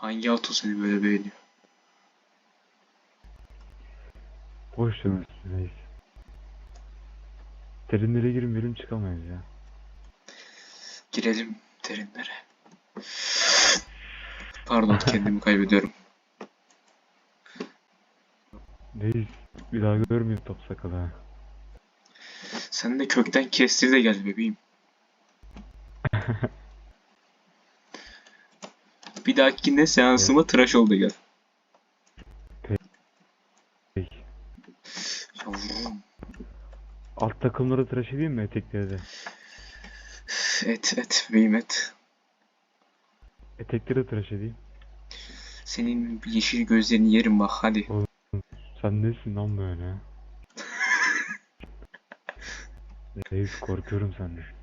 Hangi hatun seni böyle beğeniyor? Boş demesi reis. Derinlere girmeyelim çıkamayız ya. Girelim derinlere. Pardon kendimi kaybediyorum. Reis bir daha görmeyeyim top sakalı ha. Sen de kökten kestir de gel bebeğim. Bir dahakinde seansıma tıraş ol da gel. Yavrum. Alt takımları tıraş edeyim mi etekleri de? Et et bebeğim et. Etekleri tıraş edeyim. Senin yeşil gözlerini yerim bak hadi. Sen nesin lan böyle? Reis korkuyorum senden.